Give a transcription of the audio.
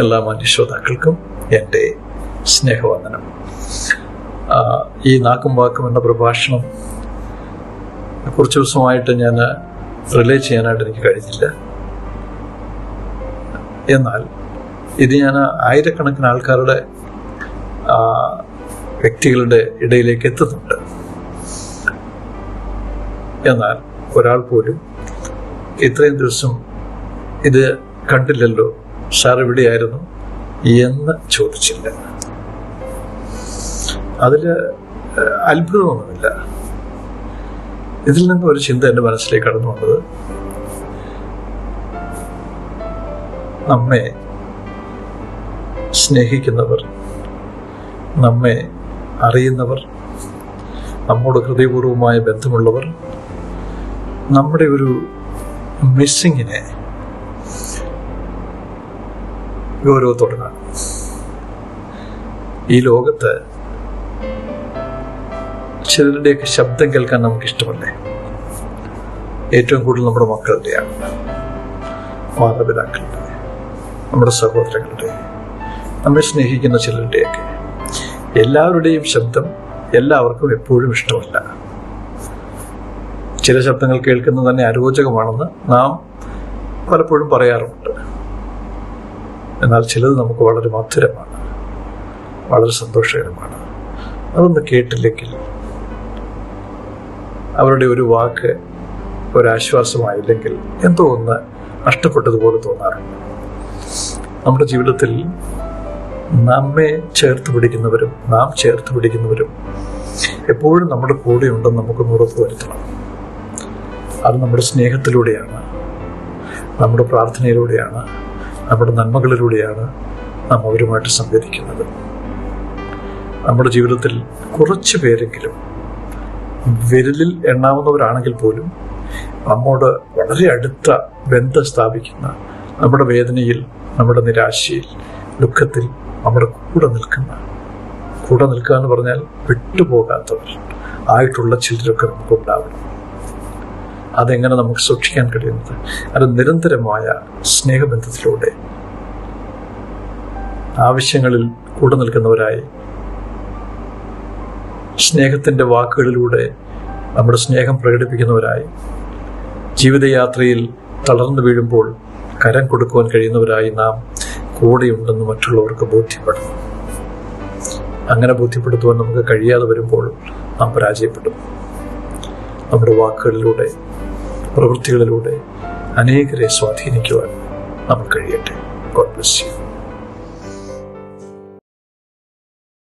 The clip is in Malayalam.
എല്ലാ മനുഷ്യതാക്കൾക്കും എന്റെ സ്നേഹവന്ദനം. ഈ നാക്കും വാക്കും എന്ന പ്രഭാഷണം കുറച്ച് ദിവസമായിട്ട് ഞാൻ റിലേ ചെയ്യാനായിട്ട് എനിക്ക് കഴിഞ്ഞില്ല. എന്നാൽ ഇത് ഞാൻ ആയിരക്കണക്കിന് ആൾക്കാരുടെ വ്യക്തികളുടെ ഇടയിലേക്ക് എത്തുന്നുണ്ട്. എന്നാൽ ഒരാൾ പോലും ഇത്രയും ദിവസം ഇത് കണ്ടില്ലല്ലോ. സാർ എവിടെയായിരുന്നു? എന്ന് ചോദിച്ചില്ല. അതിൽ അത്ഭുതമൊന്നുമില്ല. ഇതിൽ നിന്ന് ഒരു ചിന്ത എന്റെ മനസ്സിലേക്ക് കടന്നു വന്നത് നമ്മെ സ്നേഹിക്കുന്നവർ നമ്മെ അറിയുന്നവർ നമ്മോട് ഹൃദയപൂർവമായ ബന്ധമുള്ളവർ നമ്മുടെ ഒരു മിസ്സിങ്ങിനെ ഗൗരവത്തോടെ കാണും. ഈ ലോകത്ത് ചിലരുടെയൊക്കെ ശബ്ദം കേൾക്കാൻ നമുക്ക് ഇഷ്ടമല്ലേ ഏറ്റവും കൂടുതൽ നമ്മുടെ മക്കളുടെയാണ് മാതാപിതാക്കളുടെ നമ്മുടെ സഹോദരങ്ങളുടെ നമ്മെ സ്നേഹിക്കുന്ന ചിലരുടെയൊക്കെ എല്ലാവരുടെയും ശബ്ദം എല്ലാവർക്കും എപ്പോഴും ഇഷ്ടമല്ല. ചില ശബ്ദങ്ങൾ കേൾക്കുന്നത് തന്നെ അരോചകമാണെന്ന് നാം പലപ്പോഴും പറയാറുണ്ട് എന്നാൽ ചിലത് നമുക്ക് വളരെ മധുരമാണ്. വളരെ സന്തോഷകരമാണ്. അതൊന്ന് കേട്ടില്ലെങ്കിൽ അവരുടെ ഒരു വാക്ക് ഒരാശ്വാസമായില്ലെങ്കിൽ എന്തോ ഒന്ന് നഷ്ടപ്പെട്ടതുപോലെ തോന്നാറുണ്ട്. നമ്മുടെ ജീവിതത്തിൽ നമ്മെ ചേർത്ത് പിടിക്കുന്നവരും നാം ചേർത്ത് പിടിക്കുന്നവരും എപ്പോഴും നമ്മുടെ കൂടെ ഉണ്ടെന്ന് നമുക്ക് ഉറപ്പ് വരുത്തണം. അത് നമ്മുടെ സ്നേഹത്തിലൂടെയാണ് നമ്മുടെ പ്രാർത്ഥനയിലൂടെയാണ് നമ്മുടെ നന്മകളിലൂടെയാണ് നാം അവരുമായിട്ട് സംവദിക്കുന്നത്. നമ്മുടെ ജീവിതത്തിൽ കുറച്ച് പേരെങ്കിലും വിരലിൽ എണ്ണാവുന്നവരാണെങ്കിൽ പോലും നമ്മോട് വളരെ അടുത്ത ബന്ധം സ്ഥാപിക്കുന്ന നമ്മുടെ വേദനയിൽ നമ്മുടെ നിരാശയിൽ ദുഃഖത്തിൽ നമ്മുടെ കൂടെ നിൽക്കുന്ന കൂടെ നിൽക്കുക എന്ന് പറഞ്ഞാൽ വിട്ടുപോകാത്തവർ ആയിട്ടുള്ള ചിലരൊക്കെ നമുക്ക് ഉണ്ടാവണം. അതെങ്ങനെ നമുക്ക് സൂക്ഷിക്കാൻ കഴിയുന്നത്? അത് നിരന്തരമായ സ്നേഹബന്ധത്തിലൂടെ ആവശ്യങ്ങളിൽ കൂടെ നിൽക്കുന്നവരായി സ്നേഹത്തിന്റെ വാക്കുകളിലൂടെ നമ്മുടെ സ്നേഹം പ്രകടിപ്പിക്കുന്നവരായി ജീവിതയാത്രയിൽ തളർന്നു വീഴുമ്പോൾ കരം കൊടുക്കുവാൻ കഴിയുന്നവരായി നാം കൂടെയുണ്ടെന്ന് മറ്റുള്ളവർക്ക് ബോധ്യപ്പെടും അങ്ങനെ ബോധ്യപ്പെടുത്തുവാൻ നമുക്ക് കഴിയാതെ വരുമ്പോൾ നാം പരാജയപ്പെടും. നമ്മുടെ വാക്കുകളിലൂടെ പ്രവൃത്തികളിലൂടെ അനേകരെ സ്വാധീനിക്കുവാൻ നമുക്ക് കഴിയട്ടെ. God bless you